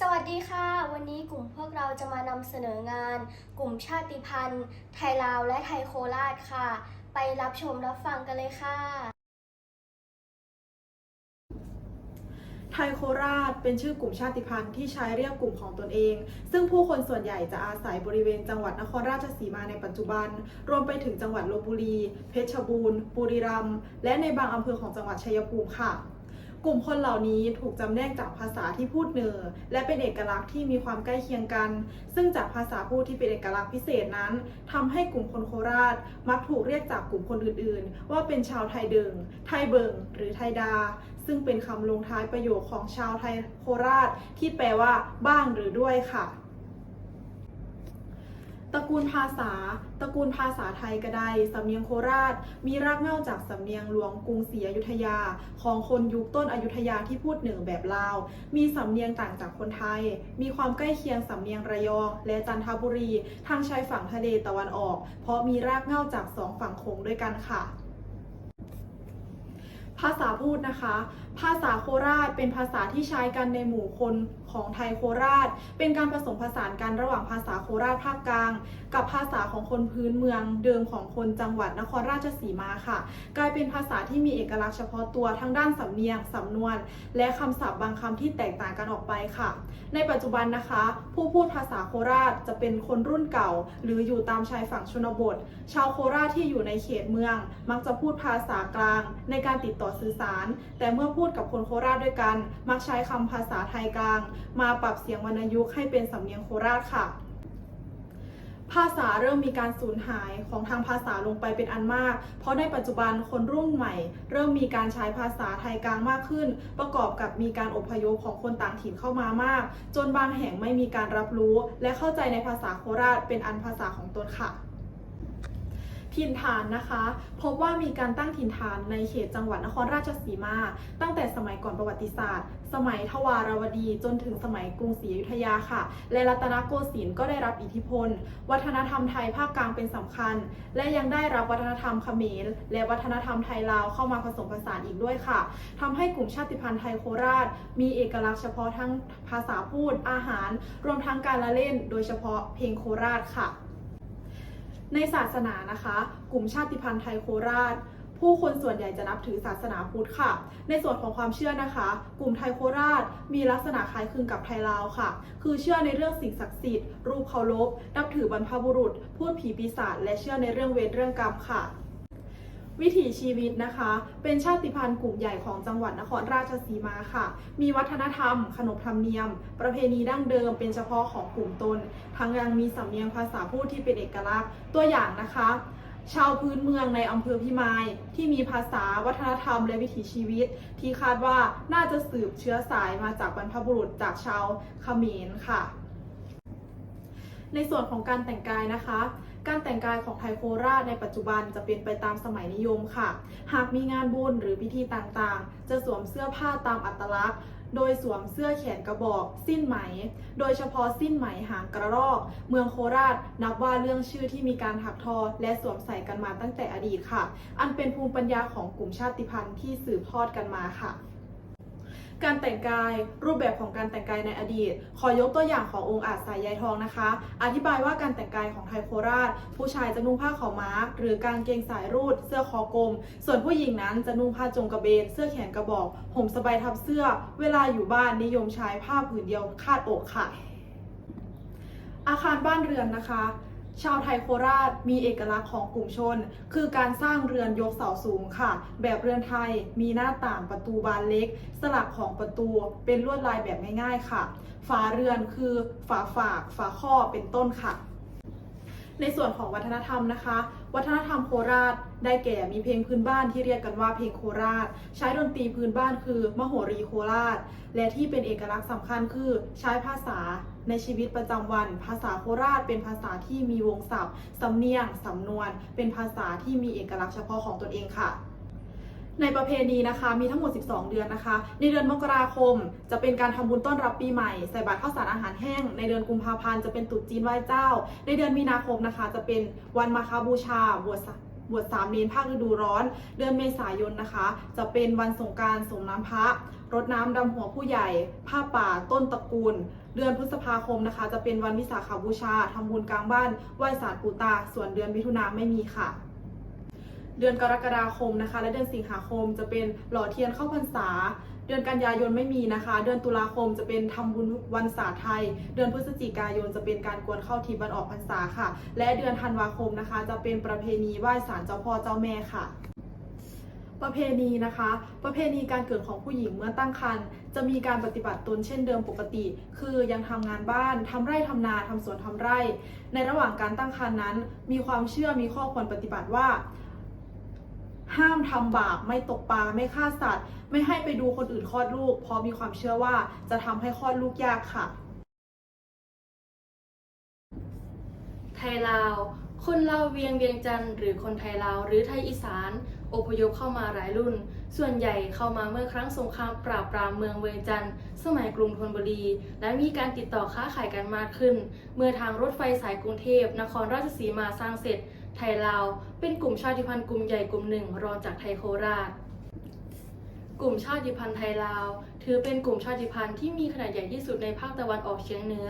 สวัสดีค่ะ วันนี้กลุ่มพวกเราจะมานำเสนองาน กลุ่มชาติพันธุ์ ไทยลาวและไทยโคราชค่ะ ไปรับชมรับฟังกันเลยค่ะ ไทยโคราชเป็นชื่อกลุ่มชาติพันธุ์ที่ใช้เรียกกลุ่มของตนเอง ซึ่งผู้คนส่วนใหญ่จะอาศัยบริเวณจังหวัดนครราชสีมาในปัจจุบัน รวมไปถึงจังหวัดลบบุรี เพชรบูรณ์ บุรีรัมย์และในบางอำเภอของจังหวัดชัยภูมิค่ะ กลุ่มคนเหล่านี้ถูกจำแนกจากภาษาที่พูดเนอและเป็นเอกลักษณ์ที่มีความใกล้เคียงกัน ซึ่งจากภาษาพูดที่เป็นเอกลักษณ์พิเศษนั้นทำให้กลุ่มคนโคราช มักถูกเรียกจากกลุ่มคนอื่นๆ ว่าเป็นชาวไทยเดิง ไทยเบิง หรือไทยดา ซึ่งเป็นคำลงท้ายประโยคของชาวไทยโคราช ที่แปลว่า บ้างหรือด้วยค่ะ ตระกูลภาษา ตระกูลภาษาไทยกระไดสำเนียงโคราช มีรากเหง้าจากสำเนียงหลวงกรุงศรีอยุธยา ของคนยุคต้นอยุธยาที่พูดเหนือแบบลาว มีสำเนียงต่างจากคนไทย มีความใกล้เคียงสำเนียงระยอง และจันทบุรี ทางชายฝั่งทะเลตะวันออก เพราะมีรากเหง้าจากสองฝั่งโขงด้วยกันค่ะ ภาษาพูดนะคะ ภาษาโคราช เป็นภาษาที่ใช้กันในหมู่คนของไทยโคราช เป็นการผสมผสานกันระหว่างภาษาโคราชภาคกลาง กับภาษาของคนพื้นเมืองเดิมของคนจังหวัดนครราชสีมาค่ะ กลายเป็นภาษาที่มีเอกลักษณ์เฉพาะตัวทั้งด้านสำเนียง สำนวน และคำศัพท์บางคำที่แตกต่างกันออกไปค่ะ ในปัจจุบันนะคะ ผู้พูดภาษาโคราชจะเป็นคนรุ่นเก่า หรืออยู่ตามชายฝั่งชนบท ชาวโคราชที่อยู่ในเขตเมือง มักจะพูดภาษากลาง ในการติดต่อสื่อสาร แต่เมื่อพูดดกับคนโคราชด้วยกัน มักใช้คำภาษาไทยกลาง มาปรับเสียงวรรณยุกต์ให้เป็นสำเนียงโคราชค่ะภาษาเริ่มมีการสูญหายของทางภาษาลงไปเป็นอันมาก เพราะในปัจจุบันคนรุ่นใหม่ เริ่มมีการใช้ภาษาไทยกลางมากขึ้น ประกอบกับมีการอพยพของคนต่างถิ่นเข้ามามาก จนบางแห่งไม่มีการรับรู้ และเข้าใจในภาษาโคราชเป็นอันภาษาของตนค่ะ ถิ่นฐานนะคะ พบว่ามีการตั้งถิ่นฐานในเขตจังหวัดนครราชสีมา ตั้งแต่สมัยก่อนประวัติศาสตร์ สมัยทวารวดีจนถึงสมัยกรุงศรีอยุธยาค่ะ และรัตนโกสินทร์ก็ได้รับอิทธิพล วัฒนธรรมไทยภาคกลางเป็นสำคัญ และยังได้รับวัฒนธรรมเขมรและวัฒนธรรมไทยลาวเข้ามาผสมผสานอีกด้วยค่ะทำให้กลุ่มชาติพันธุ์ไทยโคราช มีเอกลักษณ์เฉพาะทั้งภาษาพูดอาหาร รวมทั้งการละเล่น โดยเฉพาะเพลงโคราชค่ะ ในศาสนานะคะ กลุ่มชาติพันธุ์ไทยโคราช ผู้คนส่วนใหญ่จะนับถือศาสนาพุทธค่ะ ในส่วนของความเชื่อนะคะ กลุ่มไทยโคราช มีลักษณะคล้ายคลึงกับไทยลาวค่ะ คือเชื่อในเรื่องสิ่งศักดิ์สิทธิ์รูปเคารพนับถือบรรพบุรุษ พูดผีปีศาจและเชื่อในเรื่องเวรเรื่องกรรมค่ะ วิถีชีวิตนะคะ เป็นชาติพันธุ์กลุ่มใหญ่ของจังหวัดนครราชสีมาค่ะ มีวัฒนธรรม ขนบธรรมเนียม ประเพณีดั้งเดิม เป็นเฉพาะของกลุ่มตน ทั้งยังมีสำเนียงภาษาพูดที่เป็นเอกลักษณ์ ตัวอย่างนะคะ ชาวพื้นเมืองในอำเภอพิมายที่มีภาษาวัฒนธรรมและวิถีชีวิต ที่คาดว่าน่าจะสืบเชื้อสายมาจากบรรพบุรุษจากชาวเขมรค่ะ ในส่วนของการแต่งกายนะคะ การแต่งกายของไทยโคราชในปัจจุบันจะเป็นไปตามสมัยนิยมค่ะ หากมีงานบุญหรือพิธีต่างๆ จะสวมเสื้อผ้าตามอัตลักษณ์โดยสวมเสื้อแขนกระบอกสิ้นไหม โดยเฉพาะสิ้นไหมหางกระรอก เมืองโคราชนับว่าเรื่องชื่อที่มีการถักทอ และสวมใส่กันมาตั้งแต่อดีตค่ะ อันเป็นภูมิปัญญาของกลุ่มชาติพันธุ์ที่สืบทอดกันมาค่ะ การแต่งกาย รูปแบบของการแต่งกายในอดีต ขอยกตัวอย่างขององค์อาจสายใยทองนะคะ อธิบายว่าการแต่งกายของไทยโคราช ผู้ชายจะนุ่งผ้าขาวม้า หรือกางเกงสายรูด เสื้อคอกลม ส่วนผู้หญิงนั้นจะนุ่งผ้าจงกระเบน เสื้อแขนกระบอก ห่มสบายทับเสื้อ เวลาอยู่บ้านนิยมใช้ผ้าผืนเดียวคาดอกค่ะ อาคารบ้านเรือนนะคะ ชาวไทยโคราชมีเอกลักษณ์ของกลุ่มชน คือการสร้างเรือนยกเสาสูงค่ะ แบบเรือนไทยมีหน้าต่างประตูบานเล็ก สลักของประตูเป็นลวดลายแบบง่ายๆค่ะ ฝาเรือนคือฝาฝาก ฝาข้อเป็นต้นค่ะ ในส่วนของวัฒนธรรมนะคะ วัฒนธรรมโคราชได้แก่มีเพลงพื้นบ้านที่เรียกกันว่าเพลงโคราช ใช้ดนตรีพื้นบ้านคือมโหรีโคราช และที่เป็นเอกลักษณ์สำคัญคือใช้ภาษา ในชีวิตประจำวัน ภาษาโคราชเป็นภาษาที่มีวงศัพท์ สำเนียง สำนวน เป็นภาษาที่มีเอกลักษณ์เฉพาะของตนเองค่ะในประเพณีนะคะมีทั้งหมด 12 เดือนนะคะ ในเดือนมกราคม จะเป็นการทำบุญต้อนรับปีใหม่ใส่บาตรข้าวสารอาหารแห้ง ในเดือนกุมภาพันธ์จะเป็นตรุษจีนไหว้เจ้า ในเดือนมีนาคมนะคะ จะเป็นวันมาคาบูชาบวชสะบวชสามเณรภาคฤดูร้อน เดือนเมษายนนะคะ จะเป็นวันสงการสงน้ำพระ รดน้ำดำหัวผู้ใหญ่ ผ้าป่า ต้นตระกูล เดือนพฤษภาคมนะคะ จะเป็นวันวิสาขบูชาทำบุญกลางบ้านไหว้สารปูตา ส่วนเดือนมิถุนาไม่มีค่ะ เดือนกรกฎาคมนะคะ และเดือนสิงหาคมจะเป็นหล่อเทียนเข้าพรรษา เดือนกันยายนไม่มีนะคะ เดือนตุลาคมจะเป็นทำบุญวันศาสตร์ไทย เดือนพฤศจิกายนจะเป็นการกวนเข้าทิพย์วันออกพรรษาค่ะ และเดือนธันวาคมนะคะ จะเป็นประเพณีไหว้ศาลเจ้าพ่อเจ้าแม่ค่ะ ประเพณีนะคะ ประเพณีการเกิดของผู้หญิงเมื่อตั้งครรภ์จะมีการปฏิบัติตนเช่นเดิมปกติ คือยังทำงานบ้านทำไร่ทำนาทำสวนทำไร่ ในระหว่างการตั้งครรภ์นั้น มีความเชื่อมีข้อควรปฏิบัติว่า ห้ามทำบาปไม่ตกปลาไม่ฆ่าสัตว์ ไม่ให้ไปดูคนอื่นคลอดลูก เพราะมีความเชื่อว่าจะทำให้คลอดลูกยากค่ะ ไทยลาวคนลาวเวียงเวียงจันทร์หรือคนไทยลาวหรือไทยอีสาน อพยพเข้ามาหลายรุ่น ส่วนใหญ่เข้ามาเมื่อครั้งสงครามปราบปรามเมืองเวียงจันทร์สมัยกรุงธนบุรี และมีการติดต่อค้าขายกันมากขึ้น เมื่อทางรถไฟสายกรุงเทพ นครราชสีมาสร้างเสร็จ ไทยลาว เป็นกลุ่มชาติพันธุ์กลุ่มใหญ่กลุ่มหนึ่งรองจากไทยโคราชกลุ่มชาติพันธุ์ไทยลาว ถือเป็นกลุ่มชาติพันธุ์ที่มีขนาดใหญ่ที่สุดในภาคตะวันออกเฉียงเหนือ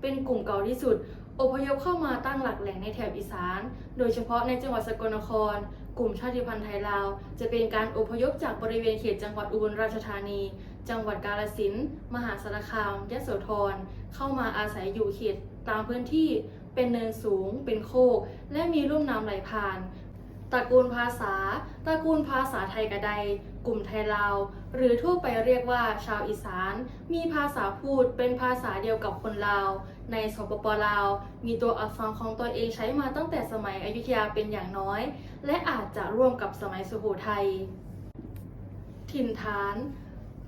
เป็นกลุ่มเก่าที่สุด อพยพเข้ามาตั้งหลักแหล่งในแถบอีสาน โดยเฉพาะในจังหวัดสกลนคร กลุ่มชาติพันธุ์ไทยลาว จะเป็นการอพยพจากบริเวณเขตจังหวัดอุบลราชธานี จังหวัดกาฬสินธุ์มหาสารคามยะโสธร เข้ามาอาศัยอยู่เขตตามพื้นที่เป็นเนินสูง เป็นโคก และมีลุ่มน้ำไหลผ่านตระกูลภาษาตระกูลภาษาไทยกระได กลุ่มไทยลาว หรือทั่วไปเรียกว่าชาวอีสาน มีภาษาพูดเป็นภาษาเดียวกับคนลาว ในสปปลาว มีตัวอักษรของตัวเองใช้มาตั้งแต่สมัยอยุธยาเป็นอย่างน้อย และอาจจะร่วมกับสมัยสุโขทัยถิ่นฐาน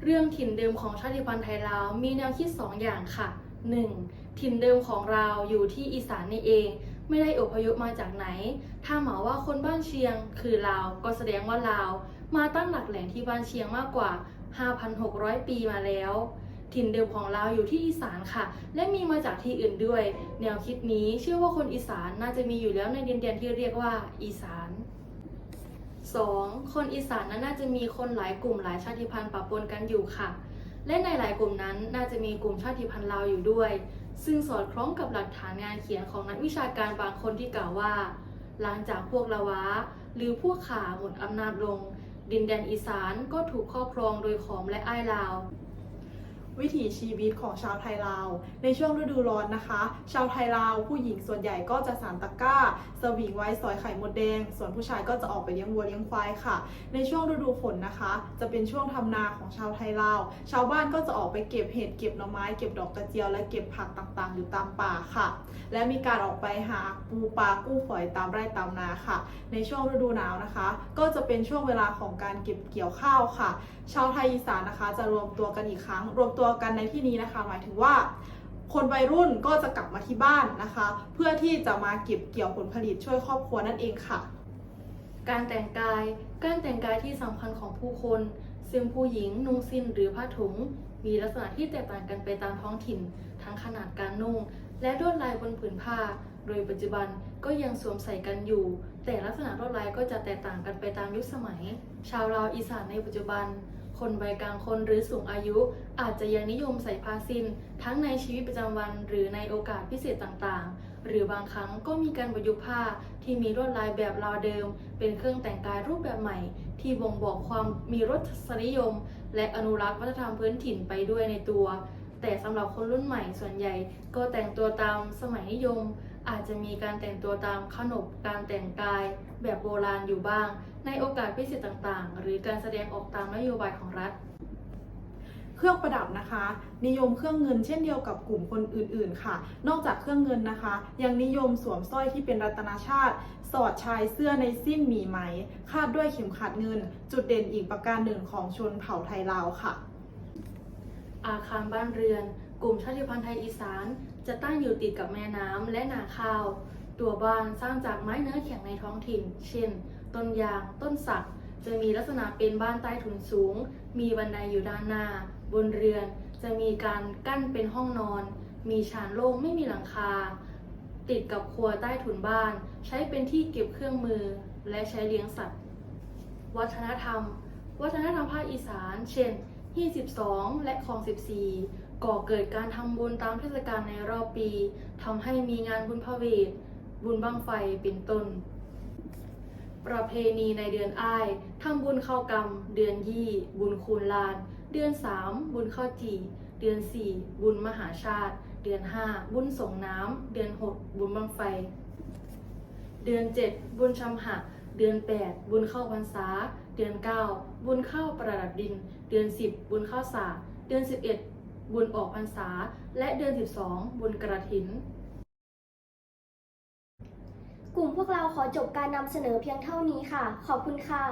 เรื่องถิ่นเดิมของชาติพันธุ์ไทยลาวมีแนวคิด2ออย่างค่ะ 1. ถิ่นเดิมของเราอยู่ที่อีสานนี่เองไม่ได้อพยพมาจากไหน ถ้าหมายว่าคนบ้านเชียงคือลาว ก็แสดงว่าลาว มาตั้งหลักแหล่งที่บ้านเชียงมากกว่า 5,600 ปีมาแล้ว ถิ่นเดิมของเราอยู่ที่อีสานค่ะ และมีมาจากที่อื่นด้วย แนวคิดนี้เชื่อว่าคนอีสานน่าจะมีอยู่แล้วในดินแดนที่เรียกว่าอีสาน 2. คนอีสานนั้นน่าจะมีคนหลายกลุ่มหลายชาติพันธุ์ปะปนกันอยู่ค่ะ และในหลายกลุ่มนั้นน่าจะมีกลุ่มชาติพันธุ์ลาวอยู่ด้วย ซึ่งสอดคล้องกับหลักฐานงานเขียนของนักวิชาการบางคนที่กล่าวว่า หลังจากพวกละวะหรือพวกขาหมดอำนาจลง ดินแดนอีสานก็ถูกครอบครองโดยขอมและอ้ายลาว วิถีชีวิตของชาวไทยลาว ในช่วงฤดูร้อนนะคะ ชาวไทยลาวผู้หญิงส่วนใหญ่ก็จะสานตะกร้า สวิงไว้สอยไข่มดแดง ส่วนผู้ชายก็จะออกไปเลี้ยงวัวเลี้ยงควายค่ะ ในช่วงฤดูฝนนะคะ จะเป็นช่วงทำนาของชาวไทยลาว ชาวบ้านก็จะออกไปเก็บเห็ดเก็บหน่อไม้เก็บดอกกระเจียวและเก็บผักต่างๆ อยู่ตามป่าค่ะ และมีการออกไปหาปูปลากู้ฝอยตามไร่ตามนาค่ะ ในช่วงฤดูหนาวนะคะ ก็จะเป็นช่วงเวลาของการเก็บเกี่ยวข้าวค่ะ ชาวไทยอีสานนะคะ จะรวมตัวกันอีกครั้ง รวมตัวกันในที่นี้นะคะ หมายถึงว่า คนวัยรุ่นก็จะกลับมาที่บ้านนะคะ เพื่อที่จะมาเก็บเกี่ยวผลผลิตช่วยครอบครัวนั่นเองค่ะ การแต่งกาย การแต่งกายที่สำคัญของผู้คน ซึ่งผู้หญิงนุ่งสิ้นหรือผ้าถุง มีลักษณะที่แตกต่างกันไปตามท้องถิ่น ทั้งขนาดการนุ่ง และลวดลายบนผืนผ้า โดยปัจจุบันก็ยังสวมใส่กันอยู่ แต่ลักษณะลวดลายก็จะแตกต่างกันไปตามยุคสมัย ชาวลาวอีสานในปัจจุบัน คนวัยกลางคนหรือสูงอายุ อาจจะยังนิยมใส่ผ้าสิ้น ทั้งในชีวิตประจำวัน หรือในโอกาสพิเศษต่างๆ หรือบางครั้งก็มีการประยุกต์ผ้าที่มีลวดลายแบบลาวเดิม เป็นเครื่องแต่งกายรูปแบบใหม่ ที่บ่งบอกความมีรสนิยม และอนุรักษ์วัฒนธรรมพื้นถิ่นไปด้วยในตัว แต่สำหรับคนรุ่นใหม่ส่วนใหญ่ ก็แต่งตัวตามสมัยนิยม อาจจะมีการแต่งตัวตามขนบการแต่งกายแบบโบราณอยู่บ้าง ในโอกาสพิเศษต่างๆ หรือการแสดงออกตามนโยบายของรัฐ เครื่องประดับนะคะ นิยมเครื่องเงินเช่นเดียวกับกลุ่มคนอื่นๆค่ะ นอกจากเครื่องเงินนะคะ ยังนิยมสวมสร้อยที่เป็นรัตนาชาติ สอดชายเสื้อในสิ้นหมีไหม คาดด้วยเข็มขัดเงิน จุดเด่นอีกประการหนึ่งของชนเผ่าไทยลาวค่ะ อาคารบ้านเรือน กลุ่มชาติพันธุ์ไทยอีสาน จะตั้งอยู่ติดกับแม่น้ำและนาข้าว ตัวบ้านสร้างจากไม้เนื้อแข็งในท้องถิ่น เช่น ต้นยาง ต้นสัก จะมีลักษณะเป็นบ้านใต้ถุนสูง มีบันไดอยู่ด้านหน้า บนเรือน จะมีการกั้นเป็นห้องนอน มีชานโล่งไม่มีหลังคา ติดกับครัวใต้ถุนบ้าน ใช้เป็นที่เก็บเครื่องมือ และใช้เลี้ยงสัตว์ วัฒนธรรม วัฒนธรรมภาคอีสาน เช่นฮี12 และคลอง 14 ก่อเกิดการทำบุญตามเทศกาลในรอบปีทำให้มีงานบุญพระเวทบุญบั้งไฟเป็นต้น ประเพณีในเดือนอ้ายทำบุญเข้ากรรม เดือนยี่ บุญคูณลาน เดือน3บุญข้าวจีเดือน4บุญมหาชาติ เดือน5บุญส่งน้ำเดือน6บุญบังไฟ เดือน7บุญชำหะ เดือน8บุญเข้าพรรษา เดือน9บุญเข้าประดับดิน เดือน10บุญเข้าสาเดือน11 บุญออกพรรษา และเดือน 12 บุญกระถิน กลุ่มพวกเราขอจบการนำเสนอเพียงเท่านี้ค่ะ ขอบคุณค่ะ